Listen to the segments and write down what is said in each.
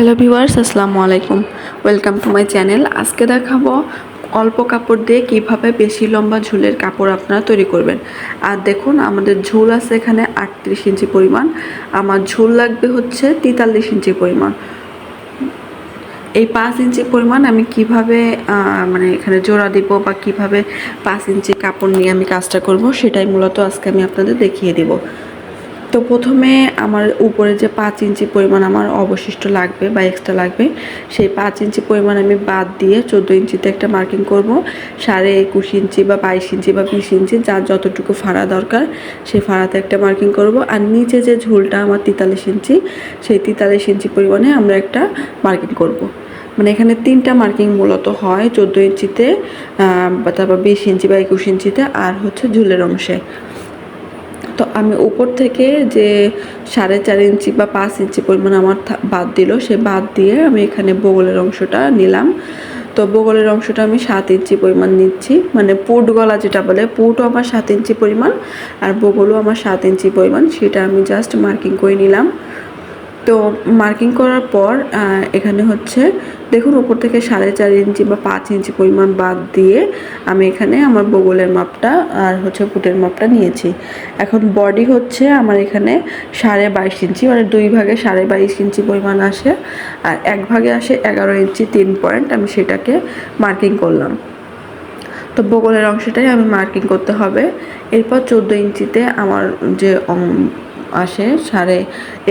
Hello viewers, আসসালামু আলাইকুম। Welcome to my channel. আজকে দেখাবো অল্প কাপড় দিয়ে কীভাবে বেশি লম্বা ঝুলের কাপড় আপনারা তৈরি করবেন। আর দেখুন, আমাদের ঝুল আছে এখানে আটত্রিশ ইঞ্চি পরিমাণ। আমার ঝুল লাগবে হচ্ছে তেতাল্লিশ ইঞ্চি পরিমাণ। এই পাঁচ ইঞ্চি পরিমাণ আমি কীভাবে মানে এখানে জোড়া দিব বা কীভাবে পাঁচ ইঞ্চি কাপড় নিয়ে আমি কাজটা করব, সেটাই মূলত আজকে আমি আপনাদের দেখিয়ে দিব। তো প্রথমে আমার উপরে যে পাঁচ ইঞ্চি পরিমাণ আমার অবশিষ্ট লাগবে বা এক্সট্রা লাগবে, সেই পাঁচ ইঞ্চি পরিমাণ আমি বাদ দিয়ে চোদ্দ ইঞ্চিতে একটা মার্কিং করব, সাড়ে একুশ ইঞ্চি বা বাইশ ইঞ্চি বা বিশ ইঞ্চি, যার যতটুকু ফাড়া দরকার সেই ফাড়াতে একটা মার্কিং করব আর নিচে যে ঝোলটা আমার তেতাল্লিশ ইঞ্চি, সেই তেতাল্লিশ ইঞ্চি পরিমাণে আমরা একটা মার্কিং করব। মানে এখানে তিনটা মার্কিং মূলত হয় চোদ্দ ইঞ্চিতে তারপর বিশ ইঞ্চি বা একুশ ইঞ্চিতে, আর হচ্ছে ঝুলের অংশে তো আমি উপর থেকে যে সাড়ে চার ইঞ্চি বা পাঁচ ইঞ্চি পরিমাণ আমার বাদ দিল, সে বাদ দিয়ে আমি এখানে বগলের অংশটা নিলাম। তো বগলের অংশটা আমি সাত ইঞ্চি পরিমাণ নিচ্ছি। মানে পুট গলা যেটা বলে, পুটও আমার সাত ইঞ্চি পরিমাণ আর বগলও আমার সাত ইঞ্চি পরিমাণ, সেটা আমি জাস্ট মার্কিং করে নিলাম। তো মার্কিং করার পর এখানে হচ্ছে, দেখুন উপর থেকে সাড়ে চার ইঞ্চি বা পাঁচ ইঞ্চি পরিমাণ বাদ দিয়ে আমি এখানে আমার বগলের মাপটা আর হচ্ছে পুটের মাপটা নিয়েছি। এখন বডি হচ্ছে আমার এখানে সাড়ে বাইশ ইঞ্চি মানে দুই ভাগে সাড়ে বাইশ ইঞ্চি পরিমাণ আসে আর এক ভাগে আসে এগারো ইঞ্চি তিন পয়েন্ট আমি সেটাকে মার্কিং করলাম। তো বগলের অংশটাই আমি মার্কিং করতে হবে। এরপর চোদ্দ ইঞ্চিতে আমার যে আসে, সাড়ে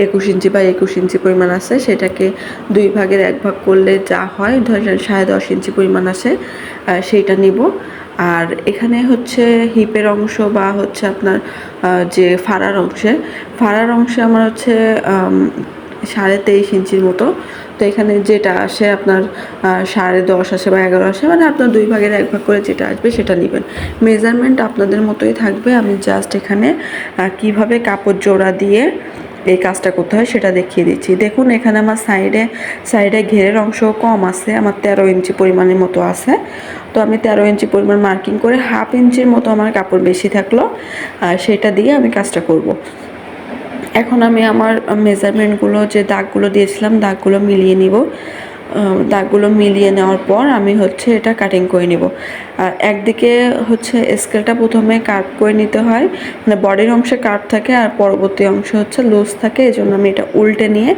একুশ ইঞ্চি বা একুশ ইঞ্চি পরিমাণ আছে, সেটাকে দুই ভাগের এক ভাগ করলে যা হয়, ধরেন সাড়ে দশ ইঞ্চি পরিমাণ আসে সেইটা নিব। আর এখানে হচ্ছে হিপের অংশ বা হচ্ছে আপনার যে ফাড়ার অংশে ফাড়ার অংশে আমার হচ্ছে সাড়ে তেইশ ইঞ্চির মতো। তো এখানে যেটা আসে আপনার সাড়ে দশ আসে বা এগারো আসে মানে আপনার দুই ভাগের এক ভাগ করে যেটা আসবে সেটা নেবেন। মেজারমেন্ট আপনাদের মতোই থাকবে। আমি জাস্ট এখানে কীভাবে কাপড় জোড়া দিয়ে এই কাজটা করতে হয় সেটা দেখিয়ে দিচ্ছি। দেখুন, এখানে আমার সাইডে সাইডে ঘেরের অংশ কম আছে, আমার তেরো ইঞ্চি পরিমাণের মতো আছে। তো আমি তেরো ইঞ্চি পরিমাণ মার্কিং করে হাফ ইঞ্চির মতো আমার কাপড় বেশি থাকল, আর সেটা দিয়ে আমি কাজটা করব। এখন আমি আমার মেজারমেন্টগুলো যে দাগগুলো দিয়েছিলাম, দাগগুলো মিলিয়ে নিব। দাগগুলো মিলিয়ে নেওয়ার পর আমি হচ্ছে এটা কাটিং করে নিব। আর একদিকে হচ্ছে স্কেলটা প্রথমে কার্ভ করে নিতে হয়। মানে বডির অংশে কার্ভ থাকে আর পরবর্তী অংশ হচ্ছে লুজ থাকে এই জন্য আমি এটা উল্টে নিয়ে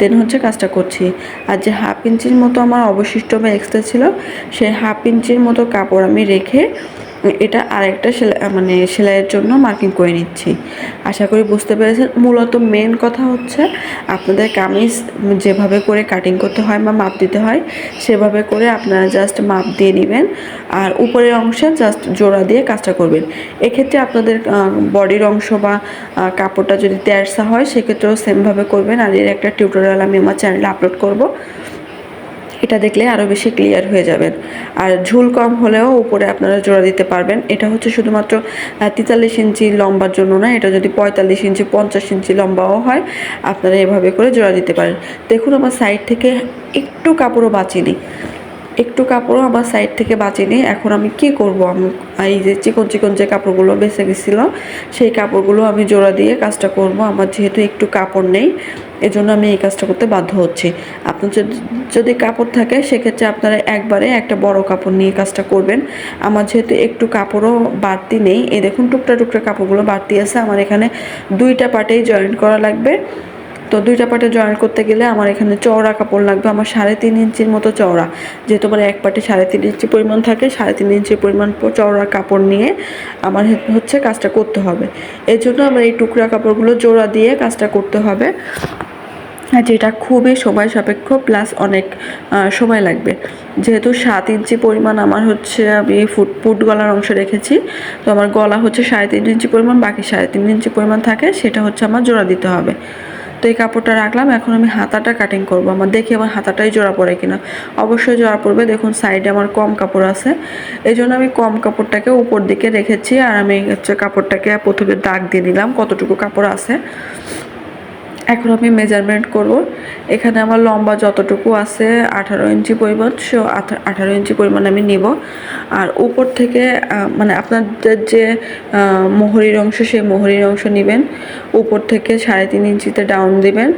দেন হচ্ছে কাজটা করছি। আর যে হাফ ইঞ্চির মতো আমার অবশিষ্ট বা এক্সট্রা ছিল, সেই হাফ ইঞ্চির মতো কাপড় আমি রেখে এটা আরেকটা সেলাই মানে সেলাইয়ের জন্য মার্কিং করে নিচ্ছি। আশা করি বুঝতে পেরেছেন। মূলত মেন কথা হচ্ছে আপনাদের কামিজ যেভাবে করে কাটিং করতে হয় বা মাপ দিতে হয়, সেভাবে করে আপনারা জাস্ট মাপ দিয়ে নেবেন আর উপরের অংশে জাস্ট জোড়া দিয়ে কাজটা করবেন। এক্ষেত্রে আপনাদের বডির অংশ বা কাপড়টা যদি তেরসা হয়, সেক্ষেত্রেও সেমভাবে করবেন। আর এর একটা টিউটোরিয়াল আমি আমার চ্যানেলে আপলোড করব। এটা দেখলে আরও বেশি ক্লিয়ার হয়ে যাবেন আর ঝুল কম হলেও উপরে আপনারা জোড়া দিতে পারবেন। এটা হচ্ছে শুধুমাত্র তেতাল্লিশ ইঞ্চি লম্বার জন্য না, এটা যদি পঁয়তাল্লিশ ইঞ্চি, পঞ্চাশ ইঞ্চি লম্বাও হয়, আপনারা এভাবে করে জোড়া দিতে পারেন। দেখুন আমার সাইড থেকে একটু কাপড়ও বাঁচিনি। একটু কাপড়ও আমার সাইড থেকে বাঁচিনি। এখন আমি কি করব? আমি, এই যে চিকন চিকন যে কাপড়গুলো বেঁচে গেছিল সেই কাপড়গুলো আমি জোড়া দিয়ে কাজটা করব। আমার যেহেতু একটু কাপড় নেই, এজন্য আমি এই কাজটা করতে বাধ্য হচ্ছি। আপনার যদি- যদি কাপড় থাকে, সেক্ষেত্রে আপনারা একবারে একটা বড় কাপড় নিয়ে কাজটা করবেন। আমার যেহেতু একটু কাপড়ও বাড়তি নেই, এই দেখুন টুকরা টুকরা কাপড়গুলো বাড়তি আছে। আমার এখানে দুইটা পার্টেই জয়েন্ট করা লাগবে। তো দুইটা পার্টে জয়েন করতে গেলে আমার এখানে চওড়া কাপড় লাগবে, আমার সাড়ে তিন ইঞ্চির মতো চওড়া। যেহেতু আমার এক পার্টে সাড়ে তিন ইঞ্চি পরিমাণ থাকে, সাড়ে তিন ইঞ্চি পরিমাণ চওড়া কাপড় নিয়ে আমার হচ্ছে কাজটা করতে হবে। এই জন্য আমার এই টুকরা কাপড়গুলো জোড়া দিয়ে কাজটা করতে হবে। যেটা খুবই সময় সাপেক্ষ প্লাস অনেক সময় লাগবে। যেহেতু সাত ইঞ্চি পরিমাণ আমার হচ্ছে আমি ফুট ফুট গলার অংশ রেখেছি, তো আমার গলা হচ্ছে সাড়ে তিন ইঞ্চি পরিমাণ, বাকি সাড়ে তিন ইঞ্চি পরিমাণ থাকে, সেটা হচ্ছে আমার জোড়া দিতে হবে। তো এই কাপড়টা রাখলাম। এখন আমি হাতাটা কাটিং করব। আমার দেখি আমার হাতাটাই জোড়া পড়ে কিনা। অবশ্যই জোড়া পড়বে। দেখুন সাইডে আমার কম কাপড় আছে। এই জন্য আমি কম কাপড়টাকে উপর দিকে রেখেছি। আর আমি হচ্ছে কাপড়টাকে প্রথমে দাগ দিয়ে নিলাম। কতটুকু কাপড় আছে? এখন আমি মেজারমেন্ট করব। এখানে আমার লম্বা যতটুকু আছে আঠারো ইঞ্চি পরিমাণ, সে আঠারো ইঞ্চি পরিমাণ আমি নিব। আর উপর থেকে মানে আপনাদের যে মোহরির অংশ, সেই মোহরির অংশ নেবেন। উপর থেকে সাড়ে তিন ইঞ্চিতে ডাউন দিবেন।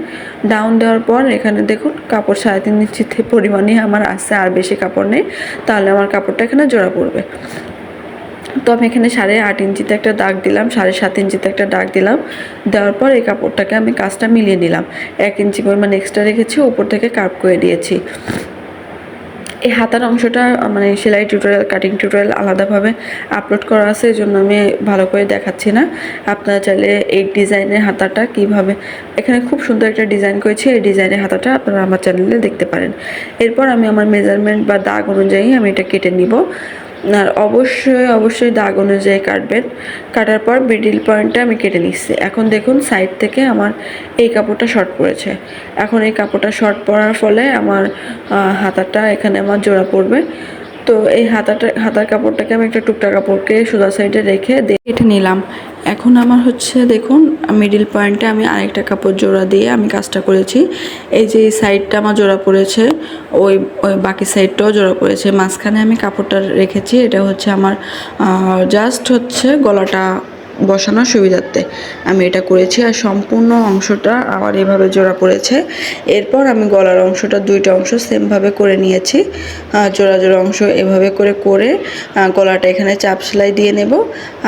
ডাউন দেওয়ার পর এখানে দেখুন, কাপড় সাড়ে তিন ইঞ্চিতে পরিমাণই আমার আছে, আর বেশি কাপড় নেই। তাহলে আমার কাপড়টা এখানে জোড়া পড়বে। তো আমি এখানে সাড়ে আট ইঞ্চিতে একটা দাগ দিলাম, সাড়ে সাত ইঞ্চিতে একটা দাগ দিলাম। দেওয়ার পর এই কাপড়টাকে আমি কাজটা মিলিয়ে নিলাম। এক ইঞ্চি পরিমাণ এক্সট্রা রেখেছি, ওপর থেকে কার্ভ করে দিয়েছি। এই হাতার অংশটা মানে সেলাই টিউটোরিয়াল কাটিং টিউটোরিয়াল আলাদাভাবে আপলোড করা আছে এই জন্য আমি ভালো করে দেখাচ্ছি না। আপনারা চাইলে এই ডিজাইনের হাতাটা কীভাবে, এখানে খুব সুন্দর একটা ডিজাইন করেছি, এই ডিজাইনের হাতাটা আপনারা আমার চ্যানেলে দেখতে পারেন। এরপর আমি আমার মেজারমেন্ট বা দাগ অনুযায়ী আমি এটা কেটে নিব। আর অবশ্যই অবশ্যই দাগ অনুযায়ী কাটবেন। কাটার পর মিডিল পয়েন্টটা আমি কেটে নিচ্ছি। এখন দেখুন সাইড থেকে আমার এই কাপড়টা শর্ট পড়েছে। এখন এই কাপড়টা শর্ট পড়ার ফলে আমার হাতাটা এখানে আমার জোড়া পড়বে। তো এই হাতাটা, হাতার কাপড়টাকে আমি একটা টুকটা কাপড়কে সোজা সাইডে রেখে দিয়ে নিলাম। এখন আমার হচ্ছে, দেখুন মিডিল পয়েন্টে আমি আরেকটা কাপড় জোড়া দিয়ে আমি কাজটা করেছি। এই যে সাইডটা আমার জোড়া পড়েছে, ওই ওই বাকি সাইডটাও জোড়া পড়েছে। মাঝখানে আমি কাপড়টা রেখেছি, এটা হচ্ছে আমার জাস্ট হচ্ছে গলাটা বসানোর সুবিধার্থে। আমি এটা করেছি আর সম্পূর্ণ অংশটা আমার এভাবে জোড়া পড়েছে। এরপর আমি গলার অংশটা দুইটা অংশ সেমভাবে করে নিয়েছি। জোড়া জোড়া অংশ এভাবে করে করে গলাটা এখানে চাপ সেলাই দিয়ে নেব।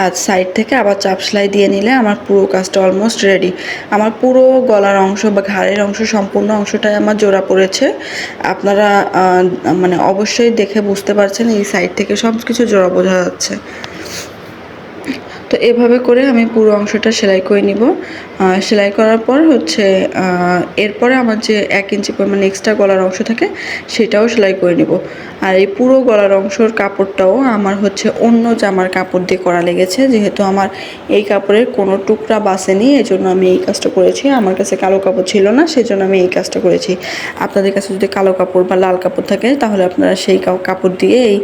আর সাইড থেকে আবার চাপ সেলাই দিয়ে নিলে আমার পুরো কাজটা অলমোস্ট রেডি আমার পুরো গলার অংশ বা ঘাড়ের অংশ সম্পূর্ণ অংশটাই আমার জোড়া পড়েছে। আপনারা মানে অবশ্যই দেখে বুঝতে পারছেন এই সাইড থেকে সব কিছু জোড়া বোঝা যাচ্ছে। তো এভাবে করে আমি পুরো অংশটা সেলাই করে নিব। সেলাই করার পর হচ্ছে এরপরে আমার যে এক ইঞ্চি পরিমাণ এক্সট্রা গলার অংশ থাকে, সেটাও সেলাই করে নিব। আর এই পুরো গলার অংশর কাপড়টাও আমার হচ্ছে অন্য জামার কাপড় দিয়ে করা লেগেছে, যেহেতু আমার এই কাপড়ের কোনো টুকরা বাসেনি এই জন্য আমি এই কাজটা করেছি। আমার কাছে কালো কাপড় ছিল না সেই জন্য আমি এই কাজটা করেছি। আপনাদের কাছে যদি কালো কাপড় বা লাল কাপড় থাকে, তাহলে আপনারা সেই কাপড় দিয়ে এই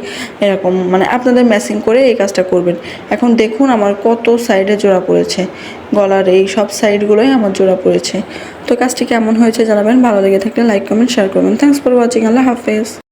এরকম মানে আপনাদের ম্যাচিং করে এই কাজটা করবেন। এখন দেখুন আমার কত সাইডে জোড়া পড়েছে। গলার এই সব সাইডগুলোই আমার জোড়া পড়েছে। তো কাজটি কেমন হয়েছে জানাবেন। ভালো লেগে থাকলে লাইক, কমেন্ট শেয়ার করবেন। থ্যাংকস ফর ওয়াচিং আল্লাহ হাফেজ।